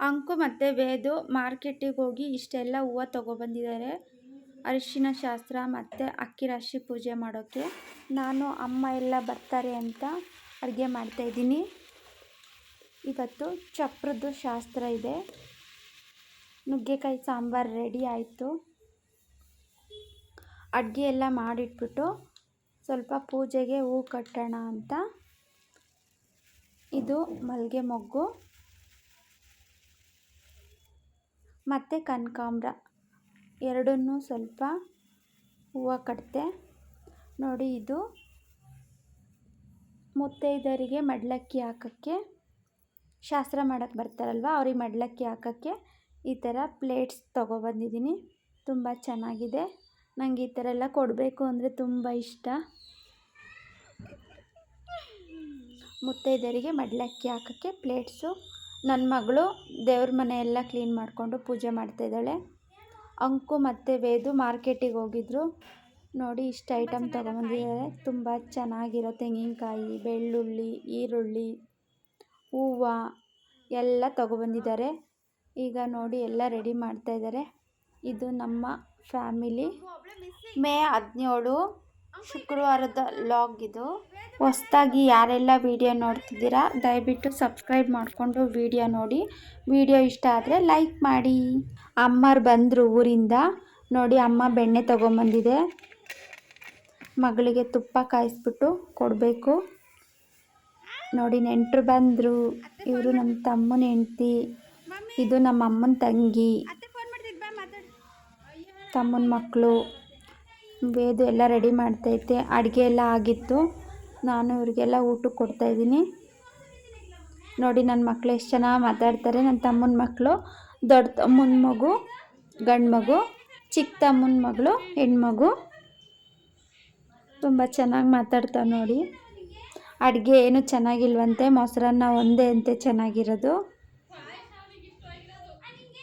ಅಂಕು ಮತ್ತು ವೇದು ಮಾರ್ಕೆಟಿಗೆ ಹೋಗಿ ಇಷ್ಟೆಲ್ಲ ಹೂವು ತೊಗೊಬಂದಿದ್ದಾರೆ. ಅರಿಶಿನ ಶಾಸ್ತ್ರ ಮತ್ತು ಅಕ್ಕಿ ರಾಶಿ ಪೂಜೆ ಮಾಡೋಕ್ಕೆ ನಾನು ಅಮ್ಮ ಎಲ್ಲ ಬರ್ತಾರೆ ಅಂತ ಅಡುಗೆ ಮಾಡ್ತಾಯಿದ್ದೀನಿ ಇವತ್ತು ಚಪ್ರದ್ದು ಶಾಸ್ತ್ರ ಇದೆ. ನುಗ್ಗೆಕಾಯಿ ಸಾಂಬಾರು ರೆಡಿ ಆಯಿತು. ಅಡುಗೆ ಎಲ್ಲ ಮಾಡಿಟ್ಬಿಟ್ಟು ಸ್ವಲ್ಪ ಪೂಜೆಗೆ ಹೂ ಕಟ್ಟೋಣ ಅಂತ. ಇದು ಮಲ್ಲಿಗೆ ಮೊಗ್ಗು. ಮತ್ತು ಕನಕಾಂಬ್ರ. ಎರಡನ್ನೂ ಸ್ವಲ್ಪ ಹೂವು ಕಟ್ಟಿದೆ ನೋಡಿ ಇದು ಮುತ್ತೈದರಿಗೆ ಮಡ್ಲಕ್ಕಿ ಹಾಕೋಕ್ಕೆ ಶಾಸ್ತ್ರ ಮಾಡೋಕ್ಕೆ ಬರ್ತಾರಲ್ವ? ಅವ್ರಿಗೆ ಮಡಲಕ್ಕಿ ಹಾಕೋಕ್ಕೆ ಈ ಥರ ಪ್ಲೇಟ್ಸ್ ತೊಗೊಬಂದಿದ್ದೀನಿ. ತುಂಬ ಚೆನ್ನಾಗಿದೆ. ನನಗೆ ಈ ಥರ ಎಲ್ಲ ಕೊಡಬೇಕು ಅಂದರೆ ತುಂಬ ಇಷ್ಟ. ಮುತ್ತೈದರಿಗೆ ಮಡಲಕ್ಕಿ ಹಾಕೋಕ್ಕೆ ಪ್ಲೇಟ್ಸು ನನ್ನ ಮಗಳು ದೇವ್ರ ಮನೆ ಎಲ್ಲ ಕ್ಲೀನ್ ಮಾಡಿಕೊಂಡು ಪೂಜೆ ಮಾಡ್ತಾಯಿದ್ದಾಳೆ ಅಂಕು ಮತ್ತು ವೇದು ಮಾರ್ಕೆಟಿಗೆ ಹೋಗಿದ್ರು. ನೋಡಿ ಇಷ್ಟು ಐಟಮ್ ತೊಗೊಂಬಂದಿದ್ದಾರೆ. ತುಂಬ ಚೆನ್ನಾಗಿರೋ ತೆಂಗಿನಕಾಯಿ, ಬೆಳ್ಳುಳ್ಳಿ, ಈರುಳ್ಳಿ, ಹೂವು ಎಲ್ಲ ತೊಗೊಬಂದಿದ್ದಾರೆ. ಈಗ ನೋಡಿ ಎಲ್ಲ ರೆಡಿ ಮಾಡ್ತಾಯಿದ್ದಾರೆ ಇದು ನಮ್ಮ ಫ್ಯಾಮಿಲಿ ಮೇ ಹದಿನೇಳು ಶುಕ್ರವಾರದ ಲಾಗ್ ಇದು. ಹೊಸ್ದಾಗಿ ಯಾರೆಲ್ಲ ವೀಡಿಯೋ ನೋಡ್ತಿದ್ದೀರಾ, ದಯವಿಟ್ಟು ಸಬ್ಸ್ಕ್ರೈಬ್ ಮಾಡಿಕೊಂಡು ವೀಡಿಯೋ ನೋಡಿ. ವಿಡಿಯೋ ಇಷ್ಟ ಆದರೆ ಲೈಕ್ ಮಾಡಿ. ಅಮ್ಮರು ಬಂದರು ಊರಿಂದ. ನೋಡಿ, ಅಮ್ಮ ಬೆಣ್ಣೆ ತೊಗೊಂಬಂದಿದೆ. ಮಗಳಿಗೆ ತುಪ್ಪ ಕಾಯಿಸ್ಬಿಟ್ಟು ಕೊಡಬೇಕು. ನೋಡಿ, ನೆಂಟರು ಬಂದರು. ಇವರು ನಮ್ಮ ತಮ್ಮನ ಹೆಂಡ್ತಿ. ಇದು ನಮ್ಮ ಅಮ್ಮನ ತಂಗಿ. ತಮ್ಮನ ಮಕ್ಕಳು ವೇದು ಎಲ್ಲ ರೆಡಿ ಮಾಡ್ತೈತೆ. ಅಡುಗೆ ಎಲ್ಲ ಆಗಿತ್ತು. ನಾನು ಇವರಿಗೆಲ್ಲ ಊಟಕ್ಕೆ ಕೊಡ್ತಾಯಿದ್ದೀನಿ ನೋಡಿ ನನ್ನ ಮಕ್ಕಳು ಎಷ್ಟು ಚೆನ್ನಾಗಿ ಮಾತಾಡ್ತಾರೆ. ನನ್ನ ತಮ್ಮನ ಮಕ್ಕಳು, ದೊಡ್ಡ ತಮ್ಮನ ಮಗು, ಗಂಡು ಮಗು, ಚಿಕ್ಕ ತಮ್ಮನ ಮಗಳು ಹೆಣ್ಮಗು ತುಂಬ ಚೆನ್ನಾಗಿ ಮಾತಾಡ್ತಾವೆ ನೋಡಿ. ಅಡುಗೆ ಏನು ಚೆನ್ನಾಗಿಲ್ವಂತೆ, ಮೊಸರನ್ನ ಒಂದೇ ಅಂತೆ ಚೆನ್ನಾಗಿರೋದು.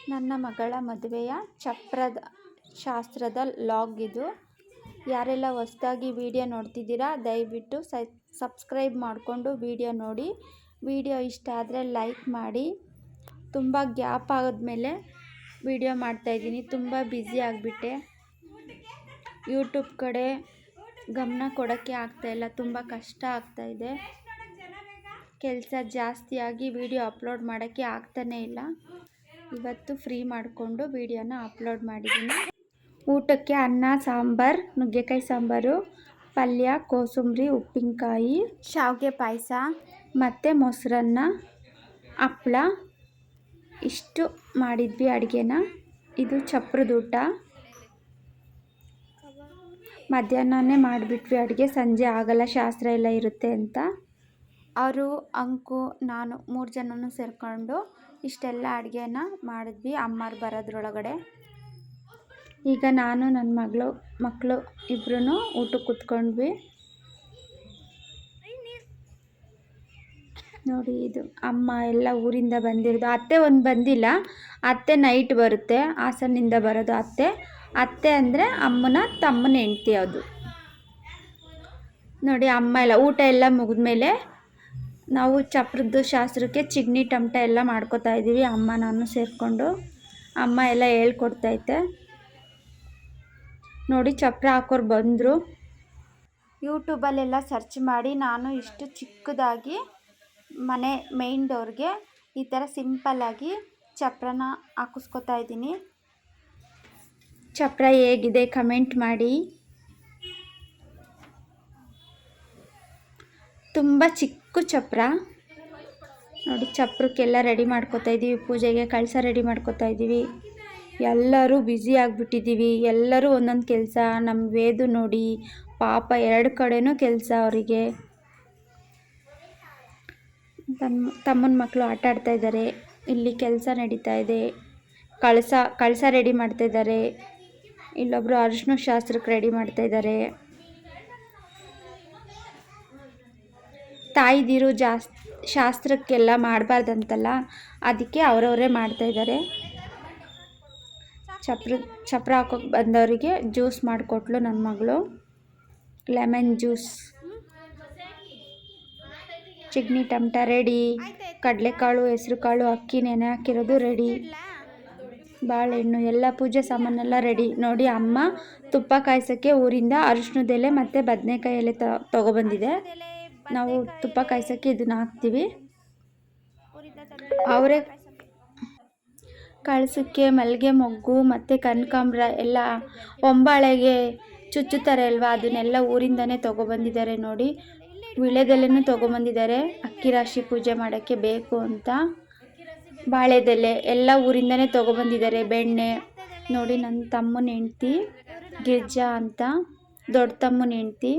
ನನ್ನ ಮಗಳ ಮದುವೆಯ ಚಪ್ರದ, ಶಾಸ್ತ್ರದ ಲಾಗ್ ಇದು. ಯಾರೆಲ್ಲ ಹೊಸ್ದಾಗಿ ವೀಡಿಯೋ ನೋಡ್ತಿದ್ದೀರಾ, ದಯವಿಟ್ಟು ಸಬ್ಸ್ಕ್ರೈಬ್ ಮಾಡಿಕೊಂಡು ವೀಡಿಯೋ ನೋಡಿ. ವೀಡಿಯೋ ಇಷ್ಟ ಆದರೆ ಲೈಕ್ ಮಾಡಿ. ತುಂಬ ಗ್ಯಾಪ್ ಆದಮೇಲೆ ವೀಡಿಯೋ ಮಾಡ್ತಾಯಿದ್ದೀನಿ ತುಂಬ ಬ್ಯುಸಿ ಆಗಿಬಿಟ್ಟೆ. ಯೂಟ್ಯೂಬ್ ಕಡೆ ಗಮನ ಕೊಡೋಕ್ಕೆ ಆಗ್ತಾಯಿಲ್ಲ ತುಂಬ ಕಷ್ಟ ಆಗ್ತಾಯಿದೆ ಕೆಲಸ ಜಾಸ್ತಿಯಾಗಿ ವೀಡಿಯೋ ಅಪ್ಲೋಡ್ ಮಾಡೋಕ್ಕೆ ಆಗ್ತಾನೇ ಇಲ್ಲ. ಇವತ್ತು ಫ್ರೀ ಮಾಡಿಕೊಂಡು ವೀಡಿಯೋನ ಅಪ್ಲೋಡ್ ಮಾಡಿದ್ದೀನಿ. ಊಟಕ್ಕೆ ಅನ್ನ ಸಾಂಬಾರು ನುಗ್ಗೆಕಾಯಿ ಸಾಂಬಾರು ಪಲ್ಯ ಕೋಸಂಬರಿ ಉಪ್ಪಿನಕಾಯಿ ಶಾವಿಗೆ ಪಾಯಸ ಮತ್ತು ಮೊಸರನ್ನ ಹಪ್ಳ. ಇಷ್ಟು ಮಾಡಿದ್ವಿ ಅಡುಗೆನ. ಇದು ಚಪ್ರದ ಊಟ. ಮಧ್ಯಾಹ್ನನೇ ಮಾಡಿಬಿಟ್ವಿ ಅಡುಗೆ. ಸಂಜೆ ಆಗಲ್ಲ ಶಾಸ್ತ್ರ ಎಲ್ಲ ಇರುತ್ತೆ ಅಂತ. ಅವರು ಅಂಕು ನಾನು ಮೂರು ಜನನೂ ಸೇರಿಕೊಂಡು ಇಷ್ಟೆಲ್ಲ ಅಡುಗೆನ ಮಾಡಿದ್ವಿ. ಅಮ್ಮರು ಬರೋದ್ರೊಳಗಡೆ. ಈಗ ನಾನು ನನ್ನ ಮಗಳು ಮಕ್ಕಳು ಇಬ್ಬರೂ ಊಟಕ್ಕೆ ಕೂತ್ಕೊಂಡ್ವಿ. ನೋಡಿ ಇದು ಅಮ್ಮ ಎಲ್ಲ ಊರಿಂದ ಬಂದಿರೋದು. ಅತ್ತೆ ಒಂದು ಬಂದಿಲ್ಲ. ಅತ್ತೆ ನೈಟ್ ಬರುತ್ತೆ ಹಾಸನಿಂದ ಬರೋದು ಅತ್ತೆ. ಅತ್ತೆ ಅಂದರೆ ಅಮ್ಮನ ತಮ್ಮನ ಹೆಂಡ್ತಿ ಅದು. ನೋಡಿ ಅಮ್ಮ ಎಲ್ಲ, ಊಟ ಎಲ್ಲ ಮುಗಿದ್ಮೇಲೆ ನಾವು ಚಪ್ರದ್ದು, ಶಾಸ್ತ್ರಕ್ಕೆ ಚಿಗ್ನಿ, ಟಮಟ ಎಲ್ಲ ಮಾಡ್ಕೋತಾ ಇದ್ದೀವಿ. ಅಮ್ಮ ನಾನು ಸೇರಿಕೊಂಡು. ಅಮ್ಮ ಎಲ್ಲ ಹೇಳ್ಕೊಡ್ತೈತೆ ನೋಡಿ ಚಪ್ರ ಹಾಕೋರು ಬಂದರು. ಯೂಟ್ಯೂಬಲ್ಲೆಲ್ಲ ಸರ್ಚ್ ಮಾಡಿ ನಾನು ಇಷ್ಟು ಚಿಕ್ಕದಾಗಿ ಮನೆ ಮೇಯ್ನ್ ಡೋರ್ಗೆ ಈ ಥರ ಸಿಂಪಲ್ಲಾಗಿ ಚಪ್ರನ ಹಾಕಿಸ್ಕೊತಾ ಇದ್ದೀನಿ. ಚಪ್ರ ಹೇಗಿದೆ ಕಮೆಂಟ್ ಮಾಡಿ. ತುಂಬ ಚಿಕ್ಕ ಚಪ್ರ. ನೋಡಿ ಚಪ್ರಕ್ಕೆಲ್ಲ ರೆಡಿ ಮಾಡ್ಕೋತಾ ಇದ್ದೀವಿ ಪೂಜೆಗೆ ಕಳಸ ರೆಡಿ ಮಾಡ್ಕೋತಾ ಇದ್ದೀವಿ ಎಲ್ಲರೂ ಬ್ಯುಸಿ ಆಗಿಬಿಟ್ಟಿದ್ದೀವಿ. ಎಲ್ಲರೂ ಒಂದೊಂದು ಕೆಲಸ ನಮ್ಮ ವೇದು ನೋಡಿ, ಪಾಪ ಎರಡು ಕಡೆನೂ ಕೆಲಸ ಅವರಿಗೆ. ತಮ್ಮ ತಮ್ಮನ ಮಕ್ಕಳು ಆಟ ಆಡ್ತಾ ಇದ್ದಾರೆ. ಇಲ್ಲಿ ಕೆಲಸ ನಡೀತಾ ಇದೆ. ಕಳಸ ಕಳಸ ರೆಡಿ ಮಾಡ್ತಾ ಇದ್ದಾರೆ. ಇಲ್ಲೊಬ್ಬರು ಅರಿಶಿನ ಶಾಸ್ತ್ರಕ್ಕೆ ರೆಡಿ ಮಾಡ್ತಾ ಇದ್ದಾರೆ. ತಾಯಿದಿರು ಜಾಸ್, ಶಾಸ್ತ್ರಕ್ಕೆಲ್ಲ ಮಾಡಬಾರ್ದಂತಲ್ಲ, ಅದಕ್ಕೆ ಅವರವರೇ ಮಾಡ್ತಾಯಿದ್ದಾರೆ ಚಪ್ರ ಚಪ್ರ ಹಾಕೋಕೆ ಬಂದವರಿಗೆ ಜ್ಯೂಸ್ ಮಾಡಿಕೊಟ್ಲು ನನ್ನ ಮಗಳು. Lemon juice. ಚಿಗ್ನಿ tomato ready. ಕಡಲೆಕಾಳು, ಹೆಸ್ರುಕಾಳು, ಅಕ್ಕಿ, ನೆನೆ ಹಾಕಿರೋದು ರೆಡಿ. ಬಾಳೆಹಣ್ಣು, ಎಲ್ಲ ಪೂಜೆ ಸಾಮಾನೆಲ್ಲ ರೆಡಿ. ನೋಡಿ ಅಮ್ಮ ತುಪ್ಪ ಕಾಯಿಸೋಕ್ಕೆ ಊರಿಂದ ಅರಿಶಿನದೆಲೆ ಮತ್ತು ಬದನೆಕಾಯಿ ಎಲೆ ತೊಗೊಬಂದಿದೆ. ನಾವು ತುಪ್ಪ ಕಾಯ್ಸೋಕ್ಕೆ ಇದನ್ನ ಹಾಕ್ತೀವಿ. ಅವರೇ ಕಳ್ಸಕ್ಕೆ ಮಲ್ಲಿಗೆ ಮೊಗ್ಗು ಮತ್ತು ಕನಕಾಂಬ್ರ ಎಲ್ಲ ಒಂಬಾಳೆಗೆ ಚುಚ್ಚುತ್ತಾರೆ ಅಲ್ವಾ? ಅದನ್ನೆಲ್ಲ ಊರಿಂದನೇ ತೊಗೊಬಂದಿದ್ದಾರೆ ನೋಡಿ. ವಿಳೆದೆಲೆನೂ ತೊಗೊಬಂದಿದ್ದಾರೆ. ಅಕ್ಕಿ ರಾಶಿ ಪೂಜೆ ಮಾಡೋಕ್ಕೆ ಬೇಕು ಅಂತ. ಬಾಳೆದೆಲೆ ಎಲ್ಲ ಊರಿಂದನೇ ತೊಗೊಬಂದಿದ್ದಾರೆ. ಬೆಣ್ಣೆ ನೋಡಿ ನನ್ನ ತಮ್ಮನ ಹೆಂಡ್ತಿ, ಗಿರ್ಜಾ ಅಂತ. ದೊಡ್ಡ ತಮ್ಮನ ಹೆಂಡ್ತಿ.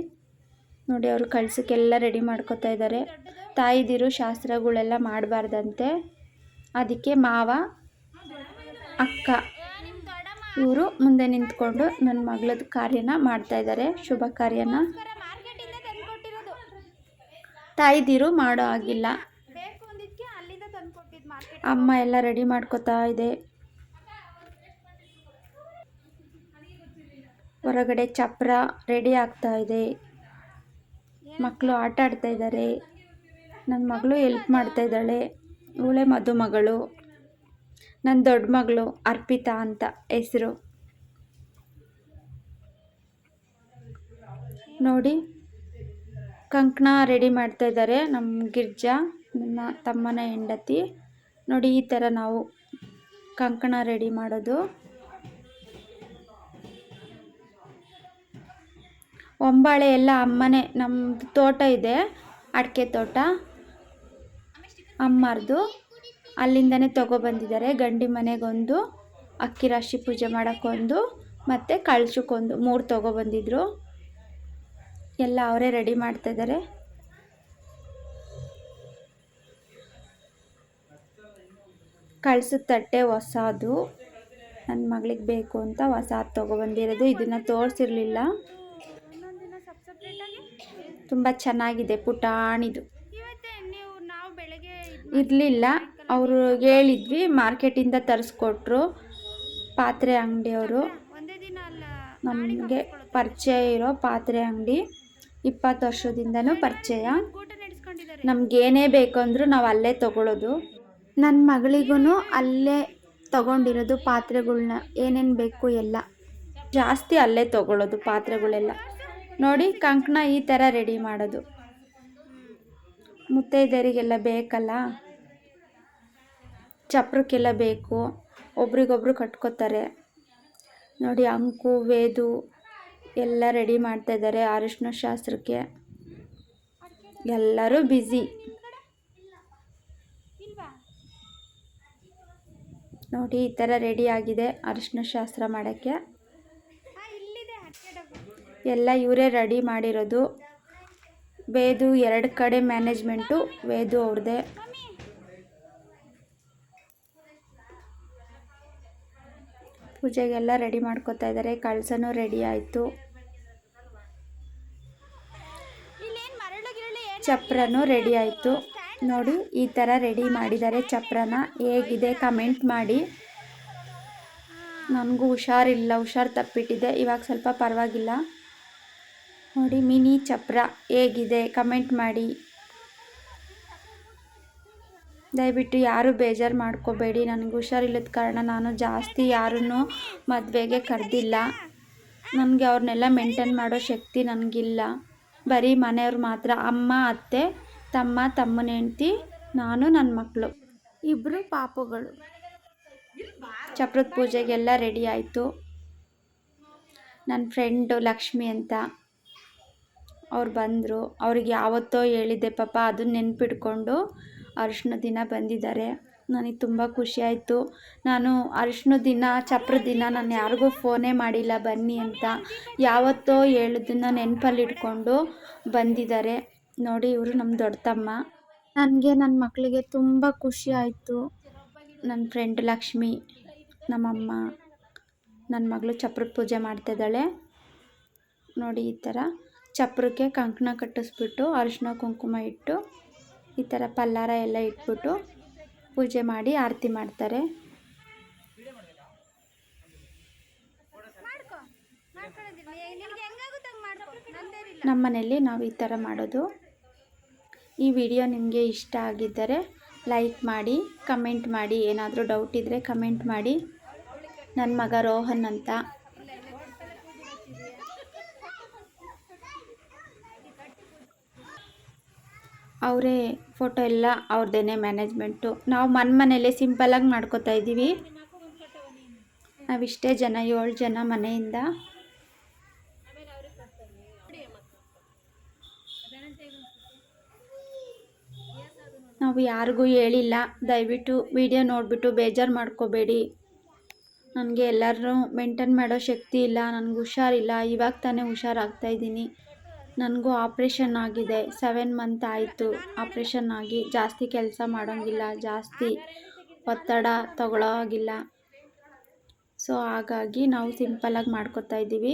ನೋಡಿ ಅವರು ಕಳ್ಸಕ್ಕೆಲ್ಲ ರೆಡಿ ಮಾಡ್ಕೋತಾ ಇದ್ದಾರೆ. ತಾಯಿದಿರು ಶಾಸ್ತ್ರಗಳೆಲ್ಲ ಮಾಡಬಾರ್ದಂತೆ. ಅದಕ್ಕೆ ಮಾವ ಅಕ್ಕ. ಇವರು ಮುಂದೆ ನಿಂತ್ಕೊಂಡು ನನ್ನ ಮಗಳದ್ದು ಕಾರ್ಯನ ಮಾಡ್ತಾ ಇದ್ದಾರೆ ಶುಭ ಕಾರ್ಯನ. ತಾಯಿದಿರು ಮಾಡೋ ಆಗಿಲ್ಲ ಅಮ್ಮ ಎಲ್ಲ ರೆಡಿ ಮಾಡ್ಕೋತಾ ಇದೆ. ಹೊರಗಡೆ ಚಪ್ರ ರೆಡಿ ಆಗ್ತಾ ಇದೆ. ಮಕ್ಕಳು ಆಟ ಆಡ್ತಾ ಇದ್ದಾರೆ ನನ್ನ ಮಗಳು ಎಲ್ಪ್ ಮಾಡ್ತಾ ಇದ್ದಾಳೆ. ಇವಳೆ ಮದುಮಗಳು. ನನ್ನ ದೊಡ್ಡ ಮಗಳು ಅರ್ಪಿತಾ ಅಂತ ಹೆಸರು. ನೋಡಿ, ಕಂಕಣ ರೆಡಿ ಮಾಡ್ತಾ ಇದ್ದಾರೆ ನಮ್ಮ ಗಿರ್ಜಾ, ನನ್ನ ತಮ್ಮನ ಹೆಂಡತಿ. ನೋಡಿ, ಈ ಥರ ನಾವು ಕಂಕಣ ರೆಡಿ ಮಾಡೋದು. ಒಂಬಾಳೆ ಎಲ್ಲ ಅಮ್ಮನೇ ನಮ್ಮದು ತೋಟ ಇದೆ, ಅಡಿಕೆ ತೋಟ. ಅಮ್ಮರ್ದು. ಅಲ್ಲಿಂದನೇ ತೊಗೊಬಂದಿದ್ದಾರೆ ಗಂಡಿ ಮನೆಗೊಂದು ಅಕ್ಕಿ ರಾಶಿ ಪೂಜೆ ಮಾಡೋಕ್ಕೊಂದು ಮತ್ತು ಕಳ್ಸಕ್ಕೊಂದು ಮೂರು ತೊಗೊಬಂದಿದ್ರು ಎಲ್ಲ ಅವರೇ ರೆಡಿ ಮಾಡ್ತಾಯಿದ್ದಾರೆ ಕಳ್ಸದ ತಟ್ಟೆ ಹೊಸದು. ನನ್ನ ಮಗಳಿಗೆ ಬೇಕು ಅಂತ ಹೊಸ ತೊಗೊಬಂದಿರೋದು ಇದನ್ನು ತೋರಿಸಿರಲಿಲ್ಲ. ತುಂಬ ಚೆನ್ನಾಗಿದೆ ಪುಟಾಣಿದು. ಇರಲಿಲ್ಲ. ಅವರು ಹೇಳಿದ್ವಿ, ಮಾರ್ಕೆಟಿಂದ ತರಿಸ್ಕೊಟ್ರು, ಪಾತ್ರೆ ಅಂಗಡಿಯವರು. ನಮಗೆ ಪರಿಚಯ ಇರೋ ಪಾತ್ರೆ ಅಂಗಡಿ, ಇಪ್ಪತ್ತು ವರ್ಷದಿಂದನೂ ಪರಿಚಯ. ನಮಗೇನೇ ಬೇಕು ಅಂದರೂ ನಾವು ಅಲ್ಲೇ ತಗೊಳ್ಳೋದು ನನ್ನ ಮಗಳಿಗೂ ಅಲ್ಲೇ ತೊಗೊಂಡಿರೋದು ಪಾತ್ರೆಗಳ್ನ, ಏನೇನು ಬೇಕು ಎಲ್ಲ. ಜಾಸ್ತಿ ಅಲ್ಲೇ ತೊಗೊಳ್ಳೋದು ಪಾತ್ರೆಗಳೆಲ್ಲ. ನೋಡಿ ಕಂಕಣ ಈ ಥರ ರೆಡಿ ಮಾಡೋದು. ಮುತ್ತೈದೆಯರಿಗೆಲ್ಲ ಬೇಕಲ್ಲ? ಚಪ್ರಕ್ಕೆಲ್ಲ ಬೇಕು. ಒಬ್ರಿಗೊಬ್ರು ಕಟ್ಕೋತಾರೆ. ನೋಡಿ ಅಂಕು, ವೇದು ಎಲ್ಲ ರೆಡಿ ಮಾಡ್ತಾಯಿದ್ದಾರೆ ಅರಿಶಿನ ಶಾಸ್ತ್ರಕ್ಕೆ. ಎಲ್ಲರೂ ಬ್ಯುಸಿ ನೋಡಿ ಈ ಥರ ರೆಡಿ ಆಗಿದೆ ಅರಿಶಿನ ಶಾಸ್ತ್ರ ಮಾಡೋಕ್ಕೆ. ಎಲ್ಲ ಇವರೇ ರೆಡಿ ಮಾಡಿರೋದು. ವೇದು ಎರಡು ಕಡೆ ಮ್ಯಾನೇಜ್ಮೆಂಟು ವೇದು ಅವ್ರದ್ದೇ. ಪೂಜೆಗೆಲ್ಲ ರೆಡಿ ಮಾಡ್ಕೋತಾ ಇದ್ದಾರೆ. ಕಳಸನೂ ರೆಡಿ ಆಯಿತು. ಚಪ್ರನೂ ರೆಡಿ ಆಯಿತು. ನೋಡಿ ಈ ಥರ ರೆಡಿ ಮಾಡಿದ್ದಾರೆ ಚಪ್ರನ. ಹೇಗಿದೆ ಕಮೆಂಟ್ ಮಾಡಿ. ನನಗೂ ಹುಷಾರಿಲ್ಲ ಹುಷಾರು ತಪ್ಪಿಟ್ಟಿದೆ. ಇವಾಗ ಸ್ವಲ್ಪ ಪರವಾಗಿಲ್ಲ. ನೋಡಿ ಮಿನಿ ಚಪ್ರ ಹೇಗಿದೆ ಕಮೆಂಟ್ ಮಾಡಿ. ದಯವಿಟ್ಟು ಯಾರು ಬೇಜಾರು ಮಾಡ್ಕೋಬೇಡಿ. ನನಗೆ ಹುಷಾರಿಲ್ಲದ ಕಾರಣ ನಾನು ಜಾಸ್ತಿ ಯಾರನ್ನೂ ಮದುವೆಗೆ ಕರೆದಿಲ್ಲ. ನನಗೆ ಅವ್ರನ್ನೆಲ್ಲ ಮೇಂಟೈನ್ ಮಾಡೋ ಶಕ್ತಿ ನನಗಿಲ್ಲ. ಬರೀ ಮನೆಯವ್ರು ಮಾತ್ರ. ಅಮ್ಮ, ಅತ್ತೆ, ತಮ್ಮ, ತಮ್ಮನ ಹೆಂಡ್ತಿ, ನಾನು ನನ್ನ ಮಕ್ಕಳು ಇಬ್ಬರು ಪಾಪುಗಳು. ಚಪ್ರದ ಪೂಜೆಗೆಲ್ಲ ರೆಡಿ ಆಯಿತು. ನನ್ನ ಫ್ರೆಂಡು ಲಕ್ಷ್ಮಿ ಅಂತ ಅವ್ರು ಬಂದರು. ಅವ್ರಿಗೆ ಯಾವತ್ತೋ ಹೇಳಿದ್ದೆ, ಪಾಪ ಅದನ್ನ ನೆನ್ಪಿಟ್ಕೊಂಡು ಅರಿಶಿನ ದಿನ ಬಂದಿದ್ದಾರೆ. ನನಗೆ ತುಂಬ ಖುಷಿಯಾಯಿತು ನಾನು ಅರಿಶಿನ ದಿನ, ಚಪ್ರ ದಿನ ನಾನು ಯಾರಿಗೂ ಫೋನೇ ಮಾಡಿಲ್ಲ. ಬನ್ನಿ ಅಂತ ಯಾವತ್ತೋ ಹೇಳಿದ್ದನ್ನ ನೆನಪಲ್ಲಿ ಇಟ್ಕೊಂಡು ಬಂದಿದ್ದಾರೆ. ನೋಡಿ, ಇವರು ನಮ್ಮ ದೊಡ್ಡ ತಮ್ಮ ನನಗೆ ನನ್ನ ಮಕ್ಕಳಿಗೆ ತುಂಬ ಖುಷಿ ಆಯಿತು. ನನ್ನ ಫ್ರೆಂಡ್ ಲಕ್ಷ್ಮಿ, ನಮ್ಮಮ್ಮ ನನ್ನ ಮಗಳು ಚಪ್ರದ ಪೂಜೆ ಮಾಡ್ತಿದ್ದಾಳೆ ನೋಡಿ, ಈ ಥರ ಚಪ್ರಕ್ಕೆ ಕಂಕಣ ಕಟ್ಟಿಸ್ಬಿಟ್ಟು ಅರಿಶಿನ ಕುಂಕುಮ ಇಟ್ಟು ಈ ಥರ ಪಲ್ಲಾರ ಎಲ್ಲ ಇಟ್ಬಿಟ್ಟು ಪೂಜೆ ಮಾಡಿ ಆರತಿ ಮಾಡ್ತಾರೆ. ನಮ್ಮ ಮನೆಯಲ್ಲಿ ನಾವು ಈ ಥರ ಮಾಡೋದು. ಈ ವಿಡಿಯೋ ನಿಮಗೆ ಇಷ್ಟ ಆಗಿದ್ದರೆ ಲೈಕ್ ಮಾಡಿ ಕಮೆಂಟ್ ಮಾಡಿ. ಏನಾದರೂ ಡೌಟ್ ಇದ್ದರೆ ಕಮೆಂಟ್ ಮಾಡಿ. ನನ್ನ ಮಗ ರೋಹನ್ ಅಂತ. ಅವರೇ ಫೋಟೋ ಎಲ್ಲ ಅವ್ರದ್ದೇನೆ ಮ್ಯಾನೇಜ್ಮೆಂಟು ನಾವು ಮನೆ ಮನೇಲೆ ಸಿಂಪಲ್ಲಾಗಿ ಮಾಡ್ಕೋತಾ ಇದ್ದೀವಿ. ನಾವಿಷ್ಟೇ ಜನ, ಏಳು ಜನ ಮನೆಯಿಂದ. ನಾವು ಯಾರಿಗೂ ಹೇಳಿಲ್ಲ. ದಯವಿಟ್ಟು ವಿಡಿಯೋ ನೋಡಿಬಿಟ್ಟು ಬೇಜಾರು ಮಾಡ್ಕೋಬೇಡಿ. ನನಗೆ ಎಲ್ಲರೂ ಮೇಂಟೈನ್ ಮಾಡೋ ಶಕ್ತಿ ಇಲ್ಲ. ನನಗೆ ಹುಷಾರಿಲ್ಲ. ಇವಾಗ ತಾನೇ ಹುಷಾರಾಗ್ತಾ ಇದ್ದೀನಿ. ನನಗೂ ಆಪ್ರೇಷನ್ ಆಗಿದೆ. ಸೆವೆನ್ ಮಂತ್ ಆಯಿತು. ಆಪ್ರೇಷನ್ ಆಗಿ ಜಾಸ್ತಿ ಕೆಲಸ ಮಾಡೋಂಗಿಲ್ಲ. ಜಾಸ್ತಿ ಒತ್ತಡ ತಗೊಳ್ಳೋ ಆಗಿಲ್ಲ ಸೊ, ಹಾಗಾಗಿ ನಾವು ಸಿಂಪಲಾಗಿ ಮಾಡ್ಕೊತಾ ಇದ್ದೀವಿ.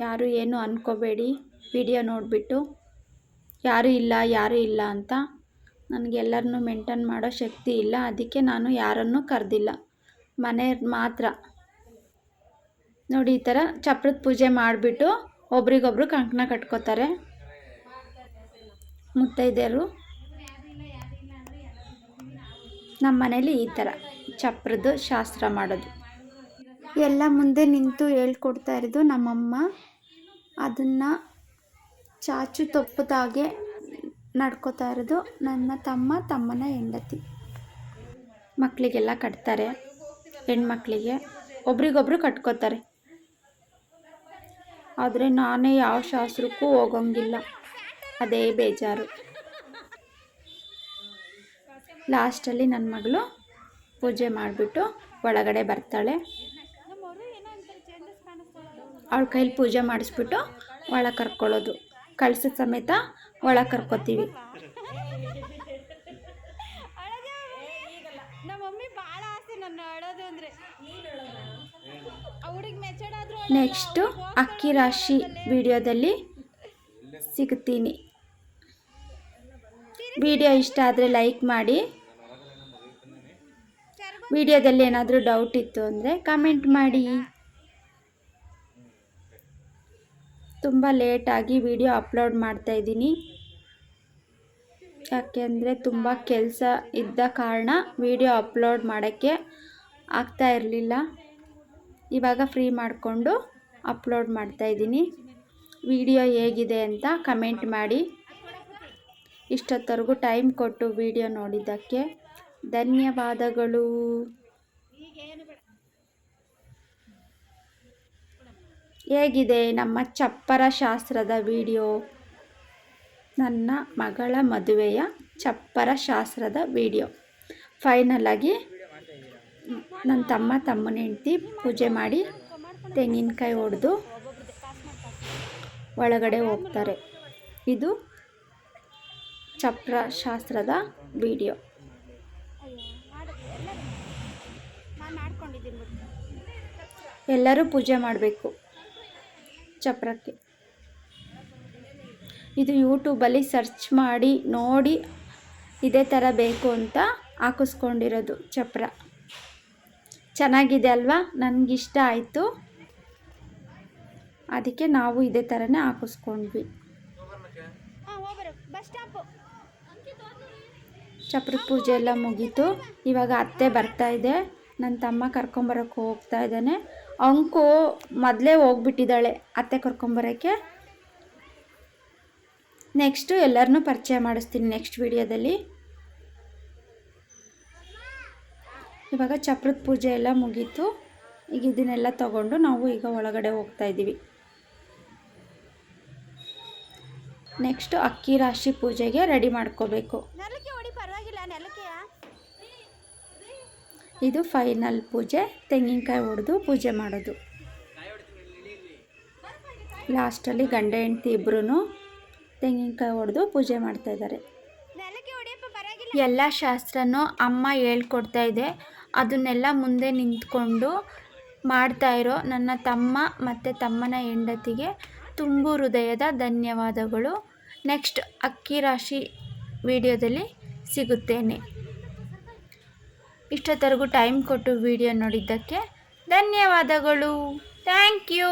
ಯಾರು ಏನು ಅಂದ್ಕೋಬೇಡಿ ವಿಡಿಯೋ ನೋಡಿಬಿಟ್ಟು ಯಾರೂ ಇಲ್ಲ, ಯಾರು ಇಲ್ಲ ಅಂತ. ನನಗೆಲ್ಲರನ್ನೂ ಮೇಂಟೈನ್ ಮಾಡೋ ಶಕ್ತಿ ಇಲ್ಲ. ಅದಕ್ಕೆ ನಾನು ಯಾರನ್ನೂ ಕರೆದಿಲ್ಲ. ಮನೆ ಮಾತ್ರ. ನೋಡಿ, ಈ ಥರ ಚಪ್ರದ ಪೂಜೆ ಮಾಡಿಬಿಟ್ಟು ಒಬ್ರಿಗೊಬ್ರು ಕಂಕಣ ಕಟ್ಕೋತಾರೆ. ಮುತ್ತೈದೆಯರು. ನಮ್ಮ ಮನೇಲಿ ಈ ಥರ. ಚಪ್ರದ್ದು ಶಾಸ್ತ್ರ ಮಾಡೋದು. ಎಲ್ಲ ಮುಂದೆ ನಿಂತು ಹೇಳ್ಕೊಡ್ತಾ ಇರೋದು ನಮ್ಮಮ್ಮ. ಅದನ್ನು ಚಾಚು ತಪ್ಪದಾಗೆ ನಡ್ಕೋತಾ ಇರೋದು ನನ್ನ ತಮ್ಮ, ತಮ್ಮನ ಹೆಂಡತಿ. ಮಕ್ಕಳಿಗೆಲ್ಲ ಕಟ್ತಾರೆ. ಹೆಣ್ಮಕ್ಳಿಗೆ. ಒಬ್ರಿಗೊಬ್ರು ಕಟ್ಕೋತಾರೆ. ಆದರೆ ನಾನೇ ಯಾವ ಶಾಸ್ತ್ರಕ್ಕೂ ಹೋಗಂಗಿಲ್ಲ. ಅದೇ ಬೇಜಾರು. ಲಾಸ್ಟಲ್ಲಿ ನನ್ನ ಮಗಳು ಪೂಜೆ ಮಾಡಿಬಿಟ್ಟು ಒಳಗಡೆ ಬರ್ತಾಳೆ. ಅವಳ ಕೈಲಿ ಪೂಜೆ ಮಾಡಿಸ್ಬಿಟ್ಟು ಒಳಗೆ ಕರ್ಕೊಳ್ಳೋದು. ಕಳಿಸಿದ ಸಮೇತ ಒಳಗೆ ಕರ್ಕೋತೀವಿ ನಮ್ಮ ಮಮ್ಮಿ ಭಾಳ ಆಸೆ ನನ್ನ ಅಳೋದು ಅಂದರೆ ಅವ್ರಿಗೆ ಮೆಚ್ಚಡಾದ್ರು ನೆಕ್ಸ್ಟು ಅಕ್ಕಿ ರಾಶಿ ವಿಡಿಯೋದಲ್ಲಿ ಸಿಗ್ತೀನಿ. ವಿಡಿಯೋ ಇಷ್ಟ ಆದರೆ ಲೈಕ್ ಮಾಡಿ. ವಿಡಿಯೋದಲ್ಲಿ ಏನಾದರೂ ಡೌಟ್ ಇತ್ತು ಅಂದರೆ ಕಮೆಂಟ್ ಮಾಡಿ. ತುಂಬ ಲೇಟಾಗಿ ವಿಡಿಯೋ ಅಪ್ಲೋಡ್ ಮಾಡ್ತಾ ಇದ್ದೀನಿ. ಯಾಕೆಂದರೆ ತುಂಬ ಕೆಲಸ ಇದ್ದ ಕಾರಣ ವಿಡಿಯೋ ಅಪ್ಲೋಡ್ ಮಾಡೋಕ್ಕೆ ಆಗ್ತಾ ಇರಲಿಲ್ಲ. ಇವಾಗ ಫ್ರೀ ಮಾಡಿಕೊಂಡು ಅಪ್ಲೋಡ್ ಮಾಡ್ತಾಯಿದ್ದೀನಿ ವಿಡಿಯೋ ಹೇಗಿದೆ ಅಂತ ಕಮೆಂಟ್ ಮಾಡಿ. ಇಷ್ಟೊತ್ತವರೆಗೂ ಟೈಮ್ ಕೊಟ್ಟು ವಿಡಿಯೋ ನೋಡಿದ್ದಕ್ಕೆ ಧನ್ಯವಾದಗಳು. ಹೇಗಿದೆ ನಮ್ಮ ಚಪ್ಪರ ಶಾಸ್ತ್ರದ ವಿಡಿಯೋ ನನ್ನ ಮಗಳ ಮದುವೆಯ ಚಪ್ಪರ ಶಾಸ್ತ್ರದ ವಿಡಿಯೋ ಫೈನಲಾಗಿ ನನ್ನ ತಮ್ಮ ತಮ್ಮನ ಹೆಂಡ್ತಿ ಪೂಜೆ ಮಾಡಿ ತೆಂಗಿನಕಾಯಿ ಹೊಡೆದು ಒಳಗಡೆ ಹೋಗ್ತಾರೆ. ಇದು ಚಪ್ರ ಶಾಸ್ತ್ರದ ವಿಡಿಯೋ. ಎಲ್ಲರೂ ಪೂಜೆ ಮಾಡಬೇಕು ಚಪ್ರಕ್ಕೆ. ಇದು ಯೂಟ್ಯೂಬಲ್ಲಿ ಸರ್ಚ್ ಮಾಡಿ ನೋಡಿ ಇದೇ ಥರ ಬೇಕು ಅಂತ ಹಾಕಿಸ್ಕೊಂಡಿರೋದು ಚಪ್ರ. ಚೆನ್ನಾಗಿದೆ ಅಲ್ವಾ? ನನಗಿಷ್ಟ ಆಯಿತು. ಅದಕ್ಕೆ ನಾವು ಇದೇ ಥರನೇ ಹಾಕಿಸ್ಕೊಂಡ್ವಿ. ಚಪ್ರ ಪೂಜೆ ಎಲ್ಲ ಮುಗೀತು. ಇವಾಗ ಅತ್ತೆ ಬರ್ತಾ ಇದೆ. ನನ್ನ ತಮ್ಮ ಕರ್ಕೊಂಬರೋಕ್ಕೆ ಹೋಗ್ತಾ ಇದ್ದಾನೆ. ಅಂಕು ಮೊದಲೇ ಹೋಗ್ಬಿಟ್ಟಿದ್ದಾಳೆ ಅತ್ತೆ ಕರ್ಕೊಂಬರೋಕ್ಕೆ. ನೆಕ್ಸ್ಟು ಎಲ್ಲರನ್ನೂ ಪರಿಚಯ ಮಾಡಿಸ್ತೀನಿ ನೆಕ್ಸ್ಟ್ ವಿಡಿಯೋದಲ್ಲಿ ಇವಾಗ ಚಪ್ರದ ಪೂಜೆ ಎಲ್ಲ ಮುಗೀತು. ಈಗ ಇದನ್ನೆಲ್ಲ ತಗೊಂಡು ನಾವು ಈಗ ಒಳಗಡೆ ಹೋಗ್ತಾ ಇದ್ದೀವಿ. ನೆಕ್ಸ್ಟು ಅಕ್ಕಿ ರಾಶಿ ಪೂಜೆಗೆ ರೆಡಿ ಮಾಡ್ಕೋಬೇಕು. ನೆಲಕ್ಕೆ ಹೊಡಿ ಪರವಾಗಿಲ್ಲ ನೆಲಕ್ಕೆ. ಇದು ಫೈನಲ್ ಪೂಜೆ. ತೆಂಗಿನಕಾಯಿ ಹೊಡೆದು ಪೂಜೆ ಮಾಡೋದು. ಲಾಸ್ಟಲ್ಲಿ ಗಂಡ ಹೆಂಡ್ತಿ ಇಬ್ಬರೂ ತೆಂಗಿನಕಾಯಿ ಹೊಡೆದು ಪೂಜೆ ಮಾಡ್ತಾ ಇದ್ದಾರೆ. ಎಲ್ಲ ಶಾಸ್ತ್ರನೂ ಅಮ್ಮ ಹೇಳ್ಕೊಡ್ತಾ ಇದೆ. ಅದನ್ನೆಲ್ಲ ಮುಂದೆ ನಿಂತ್ಕೊಂಡು ಮಾಡ್ತಾಯಿರೋ ನನ್ನ ತಮ್ಮ ಮತ್ತು ತಮ್ಮನ ಹೆಂಡತಿಗೆ ತುಂಬು ಹೃದಯದ ಧನ್ಯವಾದಗಳು. ನೆಕ್ಸ್ಟ್ ಅಕ್ಕಿ ರಾಶಿ ವಿಡಿಯೋದಲ್ಲಿ ಸಿಗುತ್ತೇನೆ. ಇಷ್ಟೊತ್ತರೆಗೂ ಟೈಮ್ ಕೊಟ್ಟು ವಿಡಿಯೋ ನೋಡಿದ್ದಕ್ಕೆ ಧನ್ಯವಾದಗಳು. Thank you.